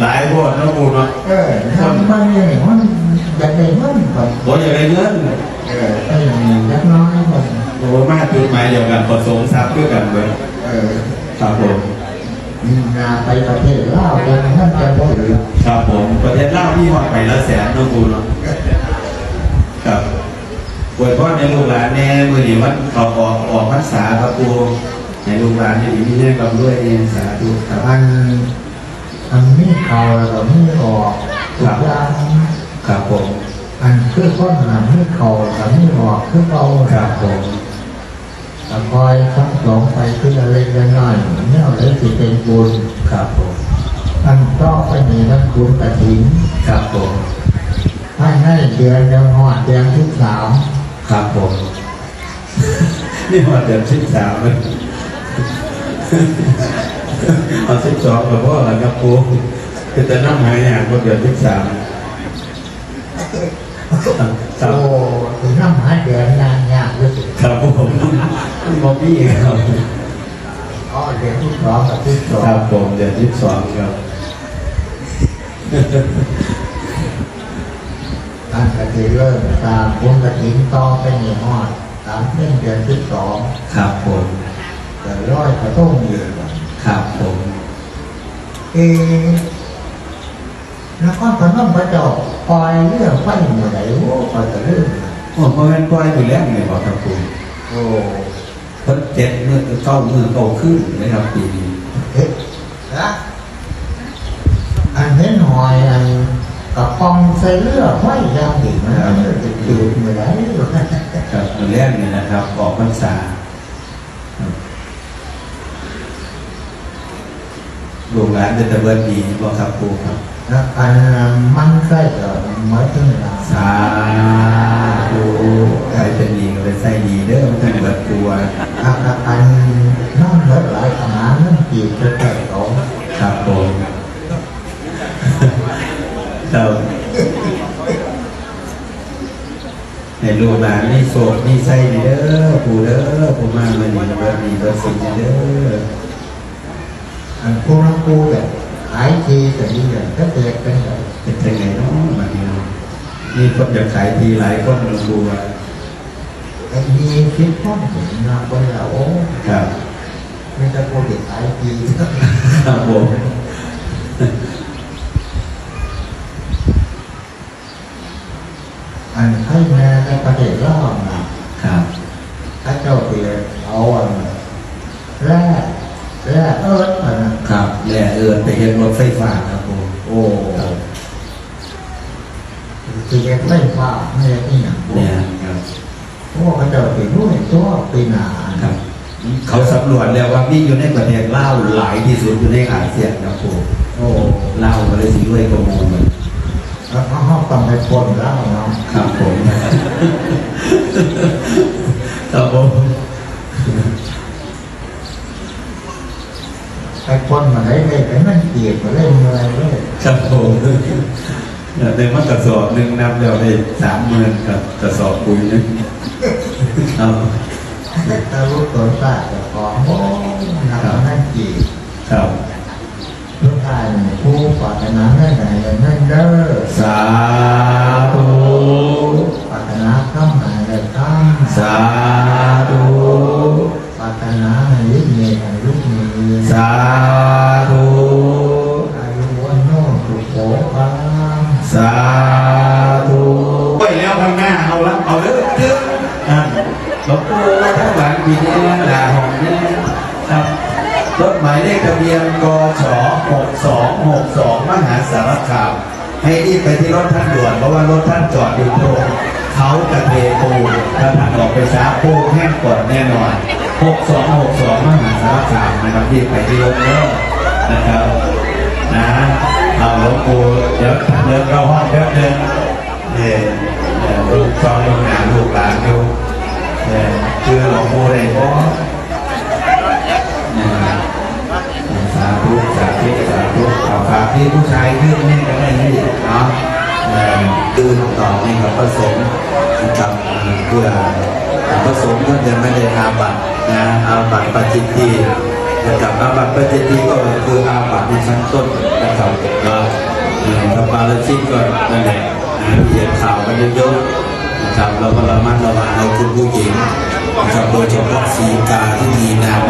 หลายพวกน้องปูเนาะเออทำมันเนี่ยมันอยากได้เงินก่อนบอกอย่างไรเงินเออไอ้เล็กน้อยก่อนโอ้มาจุดหมายเดียวกันประสงค์ทรัพย์ด้วยกันเลยเออครับผมมีงานไปประเทศลาวยังนั่นจะบ่หรือครับผมประเทศลาวพี่หอดไปละแสนน้องปูเนาะครับอวยพรในลูกหลานแน่มือนี้วันออกออกออกพรรษาครับปู ในลูกหลานในดีมีแน่กับด้วยเองสาธุครับอันอันไมีเขาแล้วก็มีออกทุกอย่างครับผมอันคือคนอันมีเขาแล้วมีออกคือเอาครับผมแล้วคอยทั้งสองไปคือเล็กๆน้อยๆเนี่ยเลยสิเป็นบุญครับผมอันก็ไปมีนักบุญกระถิ่นครับผมให้ให้เดือนเดียวหอดเดือนที่สามครับผมนี่หอดเดือนสิบสามเลย เอาสิบสองกับพ่อหลังกับปูคือจะนั่งหายอย่างก็เดือนสิบสามครัโอ้บถึงน้ำหาเดือนงานยากเลยสิครับผมบอบบี้ครับอ๋อเดือนที่สองกับที่สอครังบผมเดือนที่สองครับการกระถิ่นเริ่มตามบุญกระถิ่นต่อไปในหอดตามเส้นเดือนที่สองครับผม แต่ร้อยกระต้องอยู่ครับผมเอ๊ะนครพนมพระเจ้าปล่อยเรื่องไฟเมื่อไหร่โอ้ปล่อยแต่เรื่องโอ้เพราะงั้นปล่อยอยู่แล้วไงบอกครับคุณโอ้เพิ่นเจ็ดเมื่อเก้าเมื่อเก้าขึ้นนะครับปีนี้เฮ้ยนะอันเห็นหอยอันกระปองใส่เลือดไว้ยางดีมันอันนี้จะจืดเมื่อไหร่ครับตัวแรกเนี่ยนะครับออกพรรษาครับ ลูกหลานเป็นตะเบินดีบอกครับครูครับแล้วอันมันใส่ก็หมายถึงอะไรสาธุใครเป็นดีก็เป็นไส้ดีเด้อมันเป็นเบิดตัวอันอันนั่งเหลือหลายขนาดนั่นจีบจะแต่โตครับผมครับให้ลูกหลานนี่โสดนี่ไส้ดีเด้อปูเด้อปูมาเมื่อนี้เบิดดีเบิดสิ่งดีเด้อ อันพวกนักกูแบบขายทีแต่ดีอย่างก็เด็กเป็นแบบเป็นยังไงเนาะบัดนี้เนาะนี่คนอยากขายทีหลายคนมันกลัวไอ้มีคิดพ้องถึงนะคนเราโอ้ครับไม่จะพูดเด็กขายทีครับผมอันให้แม่ในประเทศล่างนะครับ ถ้าเจ้าเปียเอาอันแร่แร่เอิร์ธอันนั้น ครับแล่เอินไปเห็นรถไฟฟ้าครับผมโอ้คือเด็กไม่ฟ้าไม่ได้ที่อย่างเนี่ยครับเพราะว่าเขาเจ้าเปียรู้ในตัวปีหนาครับ เขาสำรวจแล้วว่ามีอยู่ในประเทศลาวหลายที่สุดอยู่ในอาเซียนครับผมโอ้ลาวก็เลยสิรวยกว่าหมูเหมือนแล้วเขาห้องต้องไปปนแล้วเนาะครับผมครับผม ไปปนมาได้เลยไปมันเกลียดมาเล่นอะไรเลยครับผมในมันกระสอบหนึ่งนับแล้วได้สามหมื่นครับกระสอบปุ๋ยหนึงครับถ้ารู้ตัวตาจะของโอ้นักนั่นจีบครับลูกชายผู้ปรารถนาแม่ไหนนั่นเด้อสาะเบียนกช6262 มหาสารคาม ให้รีบไปที่รถท่านด่วน เพราะว่ารถท่านจอดอยู่ตรงเขาจะเทปูถ้าท่านออกไปช้าปูแห้งก่อนแน่นอน 6262 มหาสารคามนะครับรีบไปที่รถเด้อนะครับนะเอาหลวงปู่เดี๋ยวเดินเข้าห้องแป๊บนึงเนี่ยเนี่ยลูกฟังลูกหลาลูกหลานดูเนี่ยคือหลวงปู่ได้บ่เนี่ย ธุสาธุสาธุเอาฝากที่ผู้ชายขึ้นนี่ก็ได้นี่เนาะเอ่อตื่นต่อให้กับพระสงฆ์กับเพื่อพระสงฆ์ก็จะไม่ได้อาบัตนะอาบัตปาจิตตีนะครับอาบัตปฏิทินก็คืออาบัตในชั้นต้นนะครับก็เอ่อถ้าปาราชิกก็นั่นแหละนะเขียนข่าวกันเยอะๆนะครับเราก็ระมัดระวังเราคุณผู้หญิงนะครับโดยเฉพาะสีกาที่มีนาม